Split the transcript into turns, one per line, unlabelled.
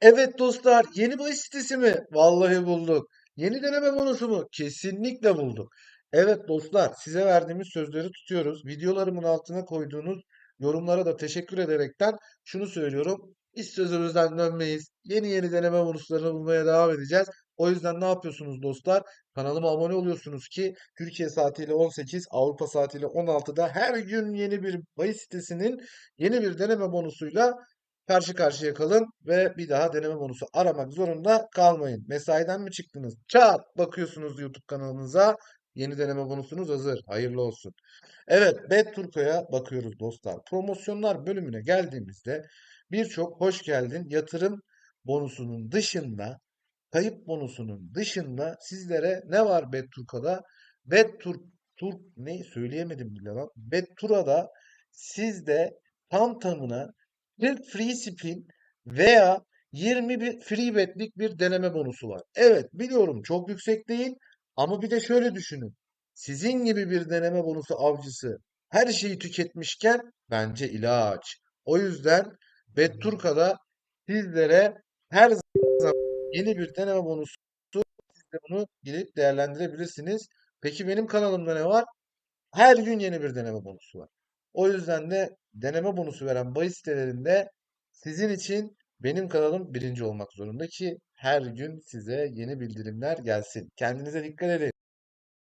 Evet dostlar, yeni bahis sitesi mi? Vallahi bulduk. Yeni deneme bonusu mu? Kesinlikle bulduk. Evet dostlar, size verdiğimiz sözleri tutuyoruz. Videolarımın altına koyduğunuz yorumlara da teşekkür ederekten şunu söylüyorum. Biz sözümüzden dönmeyiz. Yeni yeni deneme bonuslarını bulmaya devam edeceğiz. O yüzden ne yapıyorsunuz dostlar? Kanalıma abone oluyorsunuz ki Türkiye saatiyle 18, Avrupa saatiyle 16'da her gün yeni bir bahis sitesinin yeni bir deneme bonusuyla karşı karşıya kalın ve bir daha deneme bonusu aramak zorunda kalmayın. Mesaiden mi çıktınız? Çat bakıyorsunuz YouTube kanalınıza. Yeni deneme bonusunuz hazır. Hayırlı olsun. Evet, BetTurko'ya bakıyoruz dostlar. Promosyonlar bölümüne geldiğimizde birçok hoş geldin yatırım bonusunun dışında, kayıp bonusunun dışında sizlere ne var BetTurko'da? BetTur Tur ne söyleyemedim bile lan. BetTura'da sizde tam tamına 40 free spin veya 20 bir free betlik bir deneme bonusu var. Evet biliyorum çok yüksek değil ama bir de şöyle düşünün. Sizin gibi bir deneme bonusu avcısı her şeyi tüketmişken bence ilaç. O yüzden Betturka'da sizlere her zaman yeni bir deneme bonusu siz de bunu gidip değerlendirebilirsiniz. Peki benim kanalımda ne var? Her gün yeni bir deneme bonusu var. O yüzden de deneme bonusu veren bahis sitelerinde sizin için benim kanalım birinci olmak zorunda ki her gün size yeni bildirimler gelsin. Kendinize dikkat edin.